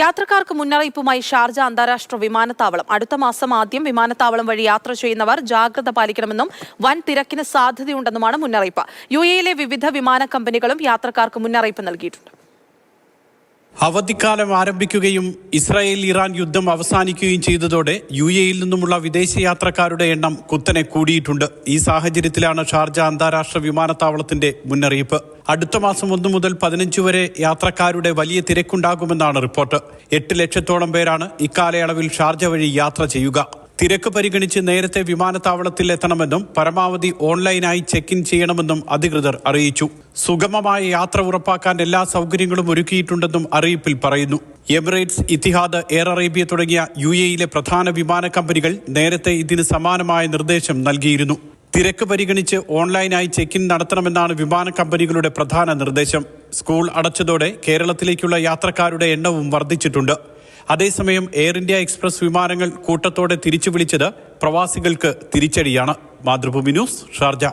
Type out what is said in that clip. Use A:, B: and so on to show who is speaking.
A: യാത്രക്കാർക്ക് മുന്നറിയിപ്പുമായി ഷാർജ അന്താരാഷ്ട്ര വിമാനത്താവളം. അടുത്ത മാസം ആദ്യം വിമാനത്താവളം വഴി യാത്ര ചെയ്യുന്നവർ ജാഗ്രത പാലിക്കണമെന്നും വൻ തിരക്കിന് സാധ്യതയുണ്ടെന്നുമാണ് മുന്നറിയിപ്പ്. യു എയിലെ വിവിധ വിമാന കമ്പനികളും യാത്രക്കാർക്ക് മുന്നറിയിപ്പ് നൽകിയിട്ടുണ്ട്.
B: അവധിക്കാലം ആരംഭിക്കുകയും ഇസ്രായേൽ ഇറാൻ യുദ്ധം അവസാനിക്കുകയും ചെയ്തതോടെ യു എയിൽ നിന്നുമുള്ള വിദേശ യാത്രക്കാരുടെ എണ്ണം കുത്തനെ കൂടിയിട്ടുണ്ട്. ഈ സാഹചര്യത്തിലാണ് ഷാർജ അന്താരാഷ്ട്ര വിമാനത്താവളത്തിന്റെ മുന്നറിയിപ്പ്. അടുത്ത മാസം ഒന്നു മുതൽ പതിനഞ്ച് വരെ യാത്രക്കാരുടെ വലിയ തിരക്കുണ്ടാകുമെന്നാണ് റിപ്പോർട്ട്. എട്ട് ലക്ഷത്തോളം പേരാണ് ഇക്കാലയളവിൽ ഷാർജ വഴി യാത്ര ചെയ്യുക. തിരക്ക് പരിഗണിച്ച് നേരത്തെ വിമാനത്താവളത്തിൽ എത്തണമെന്നും പരമാവധി ഓൺലൈനായി ചെക്ക് ഇൻ ചെയ്യണമെന്നും അധികൃതർ അറിയിച്ചു. സുഗമമായ യാത്ര ഉറപ്പാക്കാൻ എല്ലാ സൗകര്യങ്ങളും ഒരുക്കിയിട്ടുണ്ടെന്നും അറിയിപ്പിൽ പറയുന്നു. എമിറേറ്റ്സ് ഇത്തിഹാദ് എയർ അറേബ്യ തുടങ്ങിയ യു എയിലെ പ്രധാന വിമാന കമ്പനികൾ നേരത്തെ ഇതിന് സമാനമായ നിർദ്ദേശം നൽകിയിരുന്നു. തിരക്ക് പരിഗണിച്ച് ഓൺലൈനായി ചെക്ക് ഇൻ നടത്തണമെന്നാണ് വിമാന കമ്പനികളുടെ പ്രധാന നിർദ്ദേശം. സ്കൂൾ അടച്ചതോടെ കേരളത്തിലേക്കുള്ള യാത്രക്കാരുടെ എണ്ണവും വർദ്ധിച്ചിട്ടുണ്ട്. അതേസമയം എയർ ഇന്ത്യ എക്സ്പ്രസ് വിമാനങ്ങൾ കൂട്ടത്തോടെ തിരിച്ചു വിളിച്ചത് പ്രവാസികൾക്ക് തിരിച്ചടിയാണ്. Mathrubhumi news Sharjah.